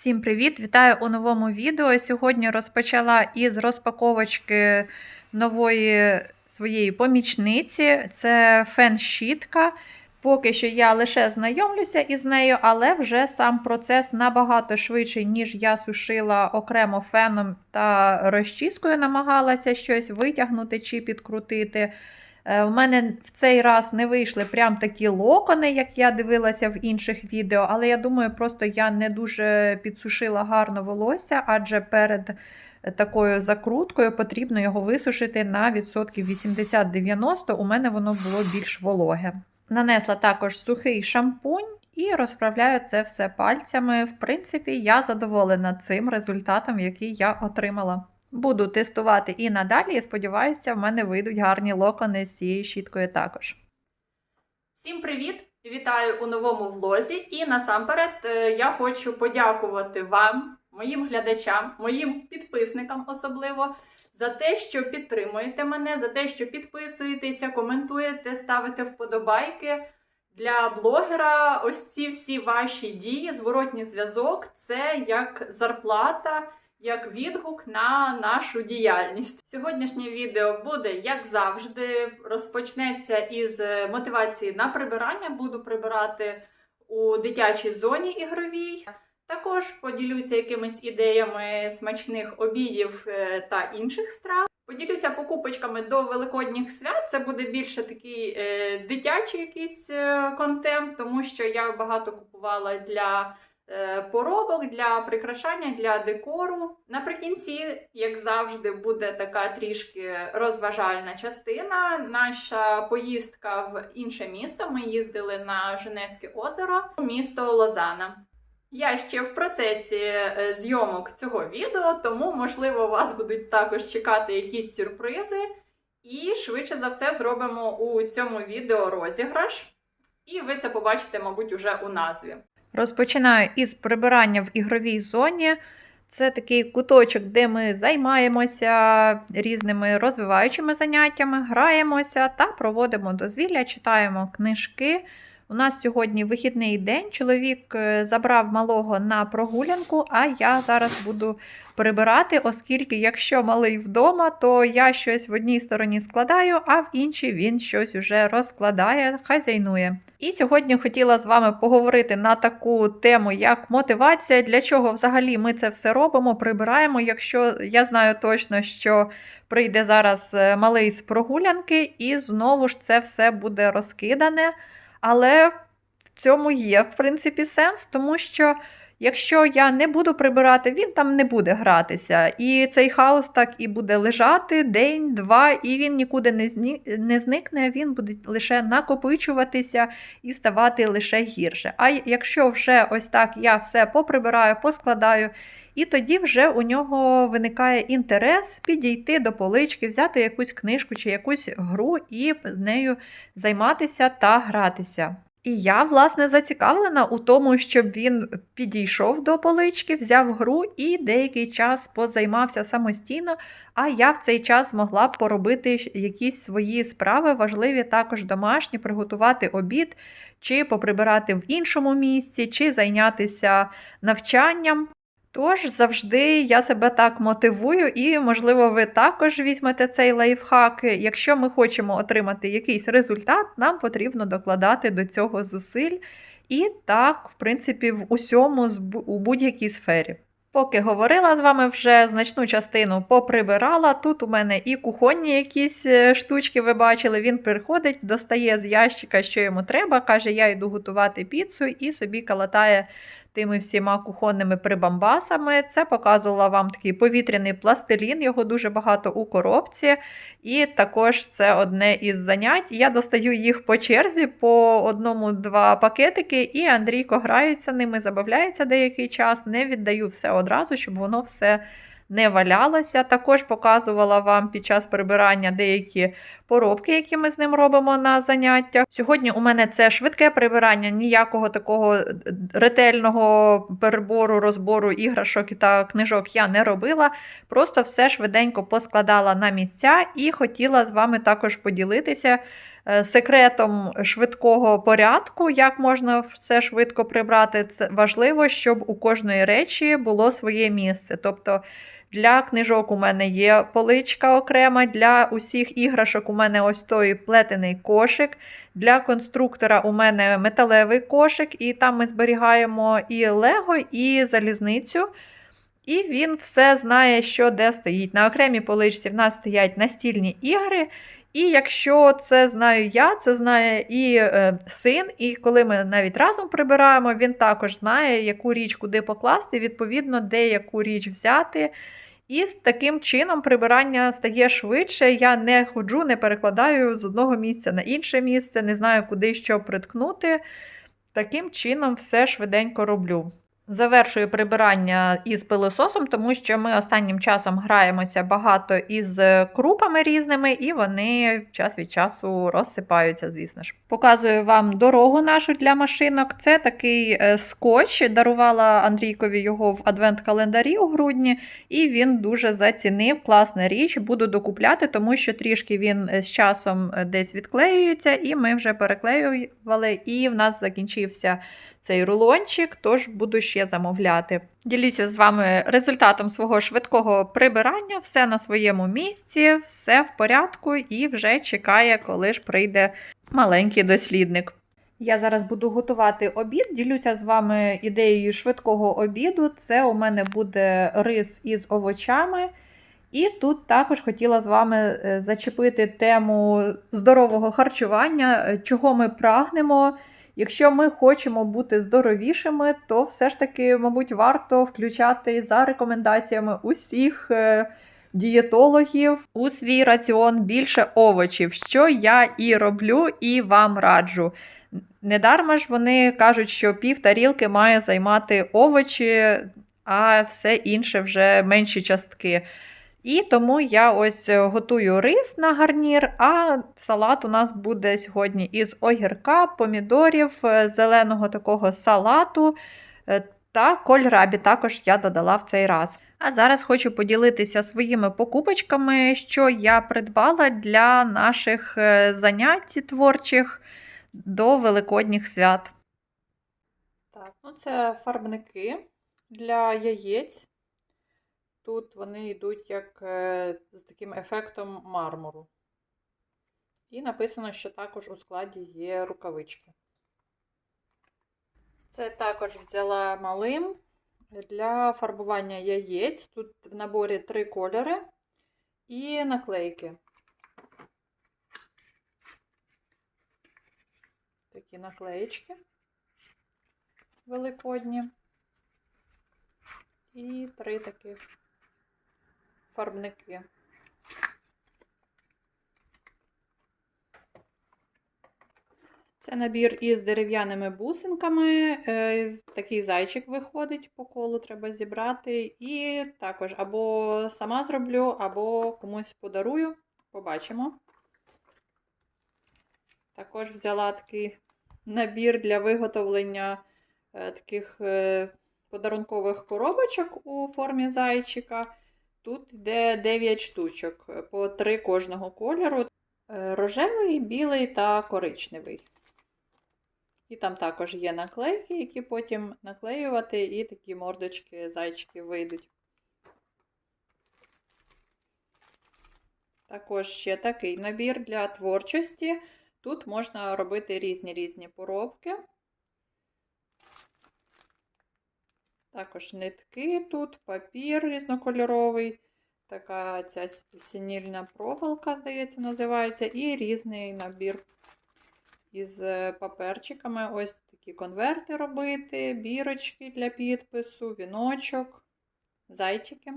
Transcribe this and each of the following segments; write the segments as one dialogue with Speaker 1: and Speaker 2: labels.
Speaker 1: Всім привіт! Вітаю у новому відео. Сьогодні розпочала із розпаковочки нової своєї помічниці. Це фен-щітка. Поки що я лише знайомлюся із нею, але вже сам процес набагато швидший, ніж я сушила окремо феном та розчіскою, намагалася щось витягнути чи підкрутити. У мене в цей раз не вийшли прям такі локони, як я дивилася в інших відео, але я думаю, просто я не дуже підсушила гарно волосся, адже перед такою закруткою потрібно його висушити на відсотків 80-90. У мене воно було більш вологе. Нанесла також сухий шампунь і розправляю це все пальцями. В принципі, я задоволена цим результатом, який я отримала. Буду тестувати і надалі, і сподіваюся, в мене вийдуть гарні локони з цією щіткою також.
Speaker 2: Всім привіт! Вітаю у новому влозі. І насамперед е, я хочу подякувати вам, моїм глядачам, моїм підписникам особливо, за те, що підтримуєте мене, за те, що підписуєтеся, коментуєте, ставите вподобайки. Для блогера ось ці всі ваші дії, зворотній зв'язок це як зарплата як відгук на нашу діяльність. Сьогоднішнє відео буде, як завжди, розпочнеться із мотивації на прибирання. Буду прибирати у дитячій зоні ігровій. Також поділюся якимись ідеями смачних обідів е, та інших страв. Поділюся покупочками до великодніх свят. Це буде більше такий е, дитячий якийсь е, контент, тому що я багато купувала для Е, поробок для прикрашання, для декору. Наприкінці, як завжди, буде така трішки розважальна частина. Наша поїздка в інше місто. Ми їздили на Женевське озеро, місто Лозана. Я ще в процесі е, зйомок цього відео, тому, можливо, вас будуть також чекати якісь сюрпризи. І швидше за все зробимо у цьому відео розіграш. І ви це побачите, мабуть, уже у назві.
Speaker 1: Розпочинаю із прибирання в ігровій зоні. Це такий куточок, де ми займаємося різними розвиваючими заняттями, граємося та проводимо дозвілля, читаємо книжки. У нас сьогодні вихідний день. Чоловік е, забрав малого на прогулянку, а я зараз буду прибирати, оскільки, якщо малий вдома, то я щось в одній стороні складаю, а в іншій він щось уже розкладає, хазяйнує. І сьогодні хотіла з вами поговорити на таку тему, як мотивація, для чого взагалі ми це все робимо, прибираємо. Якщо я знаю точно, що прийде зараз е, малий з прогулянки, і знову ж це все буде розкидане. Але в цьому є, в принципі, сенс, тому що якщо я не буду прибирати, він там не буде гратися. І цей хаос так і буде лежати день, два, і він нікуди не, зні... не зникне, він буде лише накопичуватися і ставати лише гірше. А якщо вже ось так я все поприбираю, поскладаю. І тоді вже у нього виникає інтерес підійти до полички, взяти якусь книжку чи якусь гру і з нею займатися та гратися. І я, власне, зацікавлена у тому, щоб він підійшов до полички, взяв гру і деякий час позаймався самостійно, а я в цей час могла б поробити якісь свої справи, важливі також домашні, приготувати обід, чи поприбирати в іншому місці, чи зайнятися навчанням. Тож завжди я себе так мотивую, і, можливо, ви також візьмете цей лайфхак. Якщо ми хочемо отримати якийсь результат, нам потрібно докладати до цього зусиль. І так, в принципі, в усьому у будь-якій сфері. Поки говорила з вами вже значну частину поприбирала. Тут у мене і кухонні якісь е, штучки, ви бачили, він приходить, достає з ящика, що йому треба, каже, я йду готувати піцу і собі калатає тими всіма кухонними прибамбасами. Це показувала вам такий повітряний пластилін, його дуже багато у коробці. І також це одне із занять. Я достаю їх по черзі по одному-два пакетики, і Андрійко грається ними, забавляється деякий час, не віддаю все одразу, щоб воно все не валялося. Також показувала вам під час прибирання деякі поробки, які ми з ним робимо на заняттях. Сьогодні у мене це швидке прибирання, ніякого такого ретельного перебору, розбору іграшок та книжок я не робила. Просто все швиденько поскладала на місця і хотіла з вами також поділитися. е, секретом швидкого порядку, як можна все швидко прибрати. Це важливо, щоб у кожної речі було своє місце. Тобто для книжок у мене є поличка окрема, для усіх іграшок у мене ось той плетений кошик. Для конструктора у мене металевий кошик, і там ми зберігаємо і лего, і залізницю. І він все знає, що де стоїть. На окремій поличці в нас стоять настільні ігри. І якщо це знаю я, це знає і е, син, і коли ми навіть разом прибираємо, він також знає, яку річ куди покласти, відповідно, де яку річ взяти. І з таким чином прибирання стає швидше. Я не ходжу, не перекладаю з одного місця на інше місце, не знаю, куди що приткнути. Таким чином все швиденько роблю. Завершую прибирання із пилососом, тому що ми останнім часом граємося багато із крупами різними, і вони час від часу розсипаються, звісно ж. Показую вам дорогу нашу для машинок. Це такий е, скотч. Дарувала Андрійкові його в адвент-календарі у грудні, і він дуже зацінив. Класна річ. Буду докупляти, тому що трішки він е, з часом е, десь відклеюється, і ми вже переклеювали, і в нас закінчився цей рулончик, тож буду ще замовляти. Ділюся з вами результатом свого швидкого прибирання, все на своєму місці, все в порядку і вже чекає, коли ж прийде маленький дослідник. Я зараз буду готувати обід. Ділюся з вами ідеєю швидкого обіду. Це у мене буде рис із овочами. І тут також хотіла з вами е, зачепити тему здорового харчування, е, чого ми прагнемо. Якщо ми хочемо бути здоровішими, то все ж таки, мабуть, варто включати за рекомендаціями усіх е, дієтологів у свій раціон більше овочів, що я і роблю, і вам раджу. Недарма ж вони кажуть, що пів тарілки має займати овочі, а все інше вже менші частки. І тому я ось е, готую рис на гарнір, а салат у нас буде сьогодні із огірка, помідорів, е, зеленого такого салату е, та кольрабі також я додала в цей раз. А зараз хочу поділитися своїми покупочками, що я придбала для наших занять творчих до великодніх свят. Так, ну це фарбники для яєць. Тут вони йдуть як е, з таким ефектом мармуру. І написано, що також у складі є рукавички. Це також взяла малим для фарбування яєць. Тут в наборі три кольори і наклейки. Такі наклеєчки великодні. І три таких фарбники. Це набір із дерев'яними бусинками. Е, такий зайчик виходить по колу, треба зібрати. І також або сама зроблю, або комусь подарую. Побачимо. Також взяла такий набір для виготовлення е, таких е, подарункових коробочок у формі зайчика. Тут йде 9 штучок, е, по 3 кожного кольору: е, рожевий, білий та коричневий. І там також є наклейки, які потім наклеювати, і такі мордочки, зайчики вийдуть. Також ще такий набір для творчості. Тут можна робити різні різні поробки. Також нитки тут, папір різнокольоровий, така ця синільна проволока, здається, називається, і різний набір із е, паперчиками. Ось такі конверти робити, бірочки для підпису, віночок, зайчики.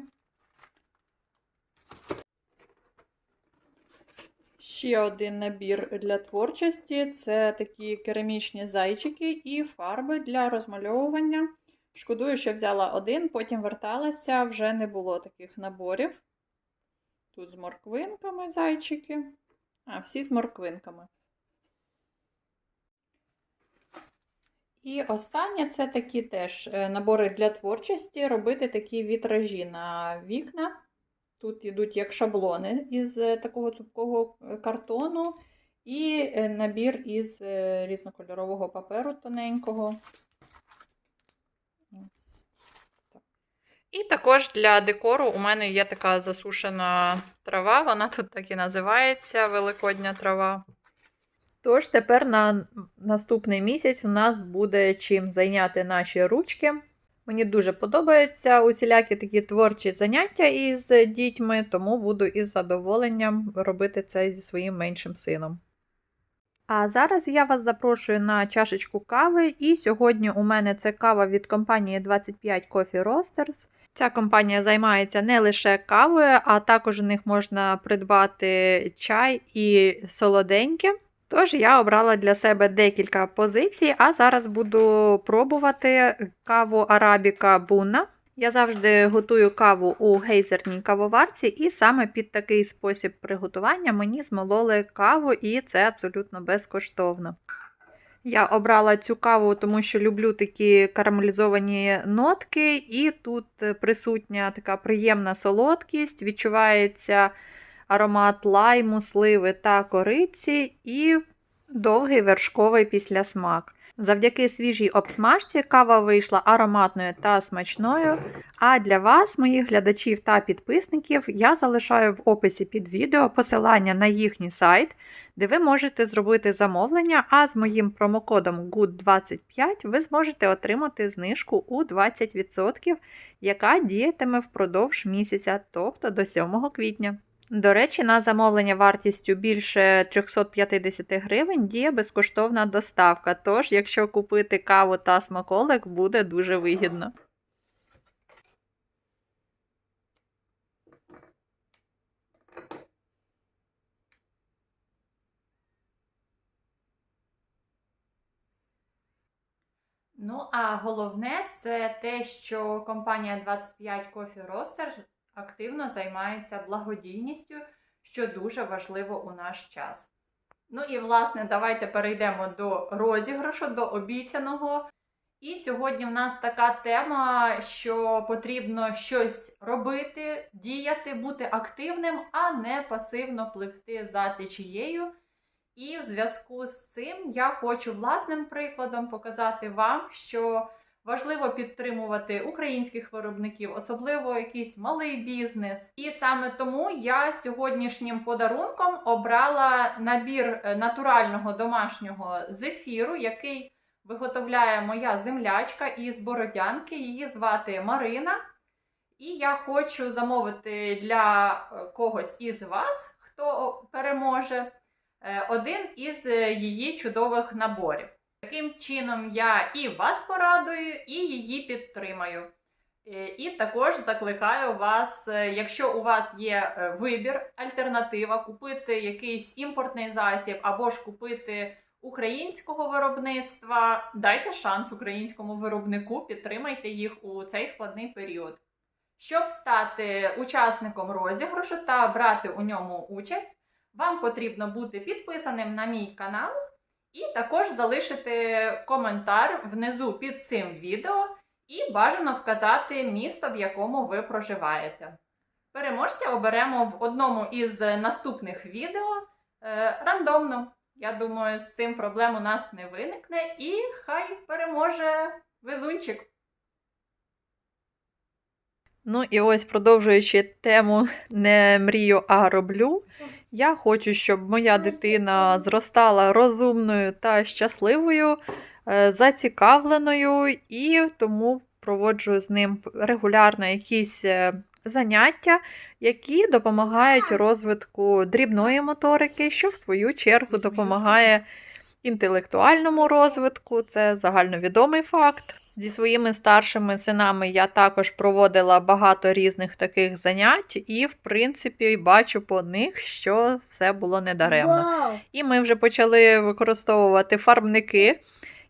Speaker 1: Ще один набір для творчості це такі керамічні зайчики і фарби для розмальовування. Шкодую, що взяла один, потім верталася, вже не було таких наборів. Тут з морквинками зайчики. А, всі з морквинками. І останнє це такі теж е, набори для творчості. Робити такі вітражі на вікна. Тут йдуть як шаблони із е, такого цупкого е, картону.
Speaker 2: І набір із різнокольорового паперу тоненького. І також для декору у мене є така засушена трава, вона тут так і називається Великодня трава.
Speaker 1: Тож тепер на наступний місяць у нас буде чим зайняти наші ручки. Мені дуже подобаються усілякі такі творчі заняття із дітьми, тому буду із задоволенням робити це зі своїм меншим сином. А зараз я вас запрошую на чашечку кави, і сьогодні у мене це кава від компанії 25 Coffee Roasters. Ця компанія займається не лише кавою, а також у них можна придбати чай і солоденьке. Тож я обрала для себе декілька позицій, а зараз буду пробувати каву Арабіка Буна. Я завжди готую каву у гейзерній кавоварці, і саме під такий спосіб приготування мені змололи каву, і це абсолютно безкоштовно. Я обрала цю каву, тому що люблю такі карамелізовані нотки, і тут присутня така приємна солодкість, відчувається аромат лайму, сливи та кориці і довгий вершковий післясмак. Завдяки свіжій обсмажці кава вийшла ароматною та смачною. А для вас, моїх глядачів та підписників, я залишаю в описі під відео посилання на їхній сайт, де ви можете зробити замовлення, а з моїм промокодом GOOD25 ви зможете отримати знижку у 20%, яка діятиме впродовж місяця, тобто до 7 квітня. До речі, на замовлення вартістю більше 350 гривень діє безкоштовна доставка. Тож, якщо купити каву та смаколик, буде дуже вигідно.
Speaker 2: Ну, а головне це те, що компанія 25 Coffee Roasters активно займається благодійністю, що дуже важливо у наш час. Ну і власне, давайте перейдемо до розіграшу, до обіцяного. І сьогодні в нас така тема, що потрібно щось робити, діяти, бути активним, а не пасивно пливти за течією. І в зв'язку з цим я хочу власним прикладом показати вам, що важливо підтримувати українських виробників, особливо якийсь малий бізнес. І саме тому я сьогоднішнім подарунком обрала набір е, натурального домашнього зефіру, який виготовляє моя землячка із Бородянки. Її звати Марина. І я хочу замовити для е, когось із вас, хто переможе, е, один із її чудових наборів. Таким чином я і вас порадую, і її підтримаю. Е, І також закликаю вас, е, якщо у вас є е, вибір, альтернатива, купити якийсь імпортний засіб або ж купити українського виробництва, дайте шанс українському виробнику, підтримайте їх у цей складний період. Щоб стати учасником розіграшу та брати у ньому участь, вам потрібно бути підписаним на мій канал і також залишити коментар внизу під цим відео і бажано вказати місто, в якому ви проживаєте. Переможця оберемо в одному із наступних відео е, рандомно. Я думаю, з цим проблем у нас не виникне, і хай переможе везунчик.
Speaker 1: Ну і ось продовжуючи тему не мрію, а роблю. Я хочу, щоб моя дитина зростала розумною та щасливою, е, зацікавленою, і тому проводжу з ним регулярно якісь е, заняття, які допомагають розвитку дрібної моторики, що в свою чергу допомагає інтелектуальному розвитку. Це загальновідомий факт. Зі своїми старшими синами я також проводила багато різних таких занять, і, в принципі, бачу по них, що все було недаремно.
Speaker 3: Вау!
Speaker 1: І ми вже почали використовувати фарбники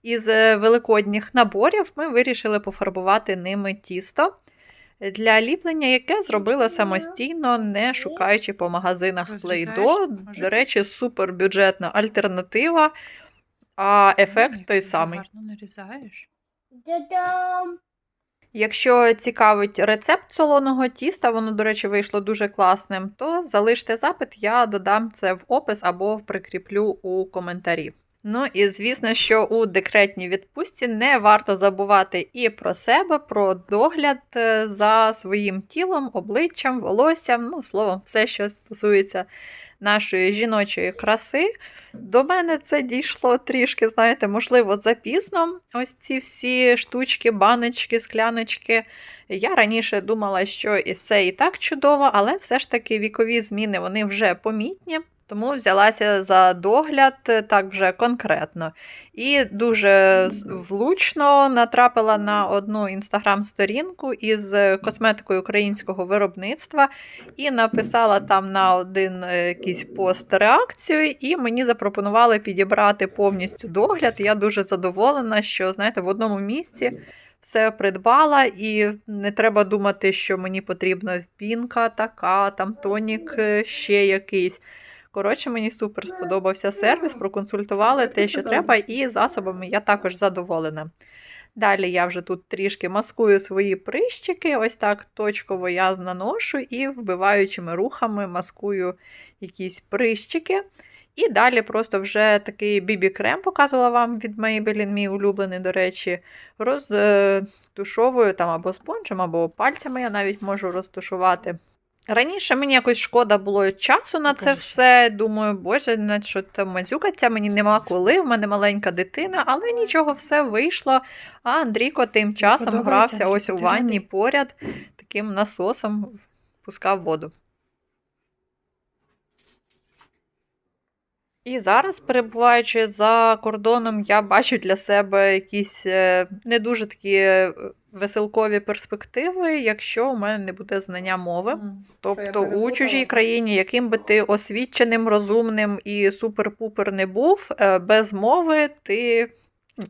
Speaker 1: із е, великодніх наборів. Ми вирішили пофарбувати ними тісто для ліплення, яке зробила самостійно, не шукаючи по магазинах Play-Doh. До речі, супербюджетна альтернатива, а ефект той самий.
Speaker 2: Гарно нарізаєш.
Speaker 1: Якщо цікавить рецепт солоного тіста, воно, до речі, вийшло дуже класним, то залиште запит, я додам це в опис або прикріплю у коментарі. Ну і звісно, що у декретній відпустці не варто забувати і про себе, про догляд е, за своїм тілом, обличчям, волоссям, ну, словом, все, що стосується нашої жіночої краси. До мене це дійшло трішки, знаєте, можливо, запізно. Ось ці всі штучки, баночки, скляночки. Я раніше думала, що і все і так чудово, але все ж таки вікові зміни вони вже помітні. Тому взялася за догляд е, так вже конкретно. І дуже влучно натрапила на одну інстаграм-сторінку із е, косметикою українського виробництва і написала там на один е, якийсь пост реакцію, і мені запропонували підібрати повністю догляд. Я дуже задоволена, що знаєте, в одному місці. Все придбала, і не треба думати, що мені потрібна пінка така, там тонік ще якийсь. Коротше, мені супер сподобався сервіс, проконсультували те, що треба, і засобами я також задоволена. Далі я вже тут трішки маскую свої прищики, ось так точково я наношу і вбиваючими рухами маскую якісь прищики. І далі просто вже такий бібі-крем показувала вам від Maybelline, мій улюблений, до речі, розтушовую там або спонжем, або пальцями я навіть можу розтушувати. Раніше мені якось шкода було часу на це все. Думаю, боже, на що там мазюкаться, мені нема коли, в мене маленька дитина, але нічого, все вийшло. А Андрійко тим часом
Speaker 3: подобається,
Speaker 1: грався ось у
Speaker 3: Андрійко,
Speaker 1: ванні поряд, таким насосом пускав воду. І зараз, перебуваючи за кордоном, я бачу для себе якісь е, не дуже такі е, веселкові перспективи, якщо у мене не буде знання мови. Тобто у чужій країні, яким би ти освіченим, розумним і супер-пупер не був, е, без мови ти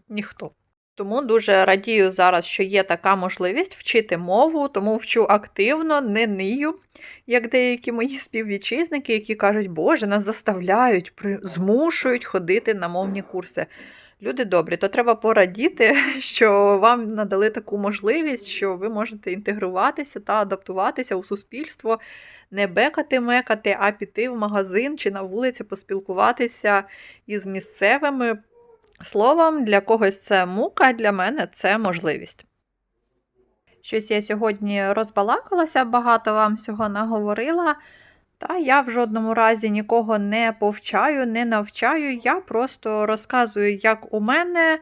Speaker 1: ніхто. Тому дуже радію зараз, що є така можливість вчити мову, тому вчу активно, не нию, як деякі мої співвітчизники, які кажуть, Боже, нас заставляють, змушують ходити на мовні курси. Люди добрі, то треба порадіти, що вам надали таку можливість, що ви можете інтегруватися та адаптуватися у суспільство, не бекати мекати, а піти в магазин чи на вулиці поспілкуватися із місцевими. Словом, для когось це мука, для мене це можливість. Щось я сьогодні розбалакалася, багато вам всього наговорила. Та я в жодному разі нікого не повчаю, не навчаю. Я просто розказую, як у мене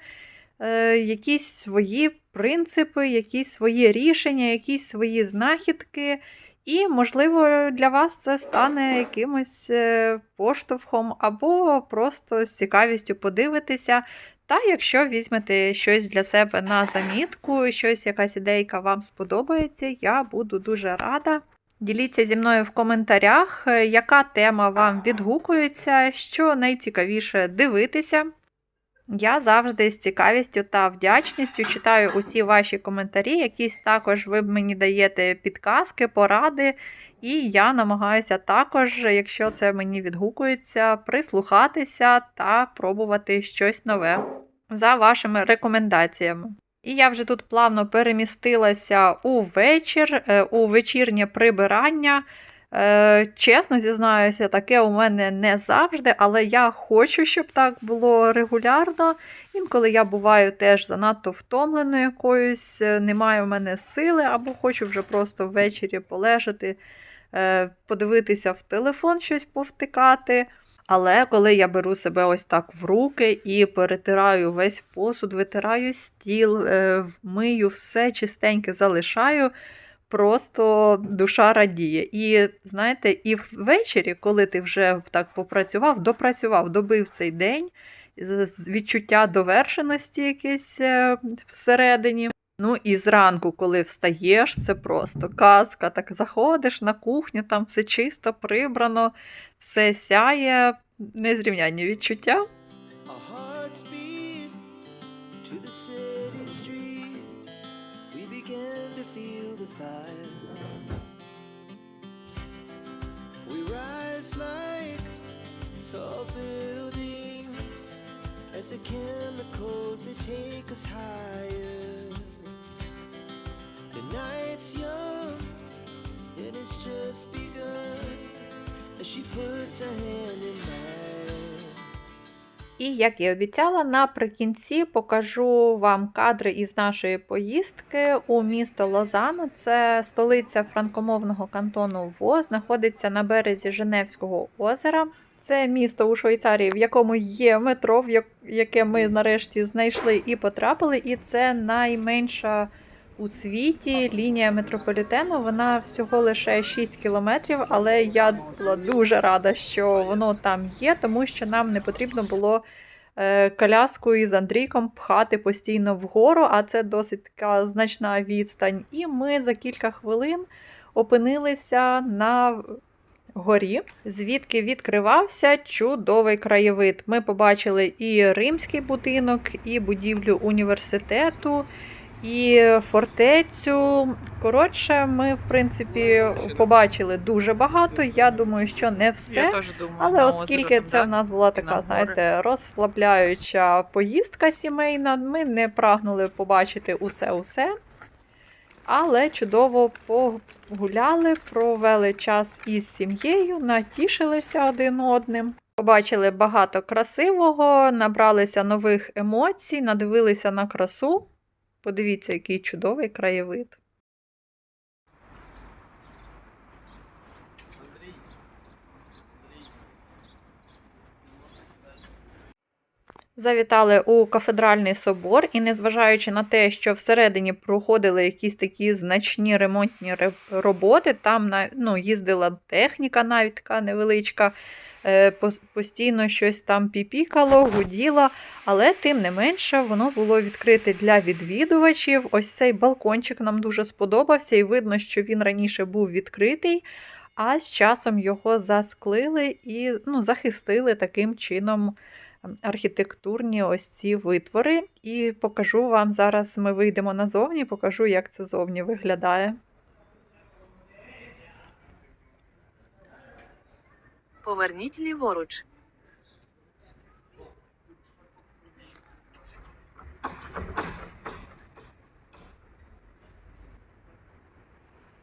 Speaker 1: е, якісь свої принципи, якісь свої рішення, якісь свої знахідки. І, можливо, для вас це стане якимось е, поштовхом, або просто з цікавістю подивитися. Та якщо візьмете щось для себе на замітку, щось, якась ідейка вам сподобається, я буду дуже рада. Діліться зі мною в коментарях, е, яка тема вам відгукується, що найцікавіше дивитися. Я завжди з цікавістю та вдячністю читаю усі ваші коментарі, якісь також ви мені даєте підказки, поради, і я намагаюся також, якщо це мені відгукується, прислухатися та пробувати щось нове за вашими рекомендаціями. І я вже тут плавно перемістилася у вечір, е, у вечірнє прибирання. Е, Чесно зізнаюся, таке у мене не завжди, але я хочу, щоб так було регулярно. Інколи я буваю теж занадто втомленою якоюсь, е, немає в мене сили, або хочу вже просто ввечері полежати, подивитися в телефон, щось повтикати. Але коли я беру себе ось так в руки і перетираю весь посуд, витираю стіл, е, мию все чистеньке залишаю, просто душа радіє. І знаєте, і ввечері, коли ти вже так попрацював, допрацював, добив цей день, відчуття довершеності якесь е, всередині. Ну і зранку, коли встаєш, це просто казка. Так заходиш на кухню, там все чисто, прибрано, все сяє, незрівнянні відчуття.
Speaker 4: The chemicals they take us higher. It's young and it's just begun. As she puts a hand in mine.
Speaker 1: І як і обіцяла, наприкінці покажу вам кадри із нашої поїздки у місто Лозано. Це столиця франкомовного кантону Во, знаходиться на березі Женевського озера. Це місто у Швейцарії, в якому є метро, в яке ми нарешті знайшли і потрапили. І це найменша у світі лінія метрополітену. Вона всього лише 6 кілометрів, але я була дуже рада, що воно там є, тому що нам не потрібно було е, коляску із Андрійком пхати постійно вгору, а це досить така значна відстань. І ми за кілька хвилин опинилися на горі, звідки відкривався чудовий краєвид. Ми побачили і римський будинок, і будівлю університету, і фортецю. Коротше, ми, в принципі, побачили дуже багато. Я думаю, що не все. Але оскільки
Speaker 3: озеро
Speaker 1: це в нас була така, знаєте, розслабляюча поїздка сімейна, ми не прагнули побачити усе-усе. Але чудово погуляли, провели час із сім'єю, натішилися один одним. Побачили багато красивого, набралися нових емоцій, надивилися на красу. Подивіться, який чудовий краєвид. Завітали у кафедральний собор, і незважаючи на те, що всередині проходили якісь такі значні ремонтні роботи, там ну, їздила техніка навіть така невеличка, е, постійно щось там піпікало, гуділо, але тим не менше воно було відкрите для відвідувачів. Ось цей балкончик нам дуже сподобався, і видно, що він раніше був відкритий, а з часом його засклили і ну, захистили таким чином архітектурні ось ці витвори. І покажу вам зараз. Ми вийдемо назовні, покажу, як це зовні виглядає.
Speaker 5: Поверніть ліворуч.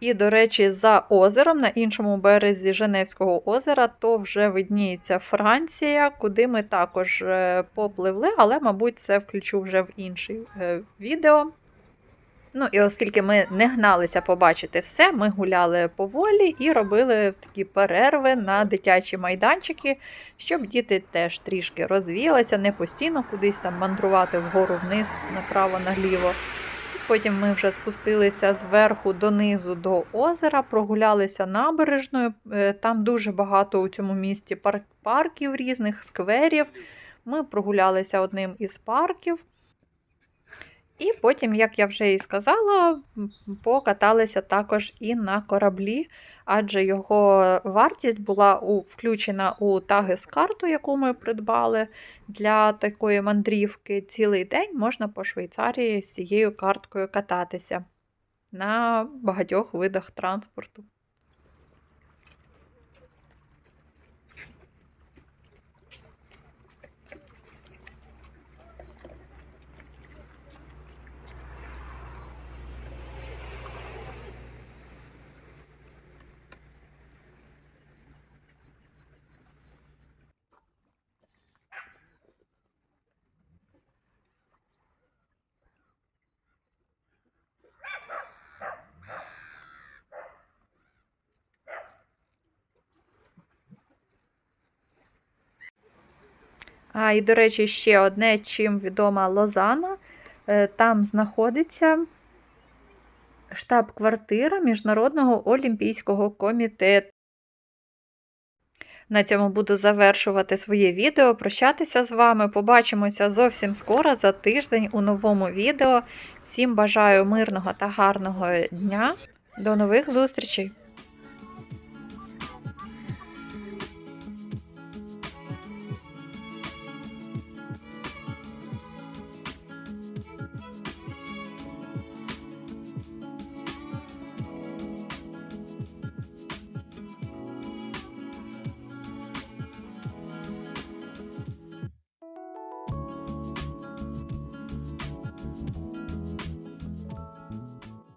Speaker 1: І, до речі, за озером на іншому березі Женевського озера, то вже видніється Франція, куди ми також е, попливли, але, мабуть, це включу вже в інший е, відео. Ну і оскільки ми не гналися побачити все, ми гуляли поволі і робили такі перерви на дитячі майданчики, щоб діти теж трішки розвіялися, не постійно кудись там мандрувати вгору вниз, направо, наліво. Потім ми вже спустилися зверху донизу до озера, прогулялися набережною. Е, Там дуже багато у цьому місті пар- парків різних, скверів. Ми прогулялися одним із парків. І потім, як я вже і сказала, покаталися також і на кораблі, адже його вартість була у, включена у таги з карту, яку ми придбали для такої мандрівки. Цілий день можна по Швейцарії з цією карткою кататися на багатьох видах транспорту. А, і, до речі, ще одне, чим відома Лозана. Е, Там знаходиться штаб-квартира Міжнародного олімпійського комітету. На цьому буду завершувати своє відео. Прощатися з вами. Побачимося зовсім скоро за тиждень у новому відео. Всім бажаю мирного та гарного дня. До нових зустрічей!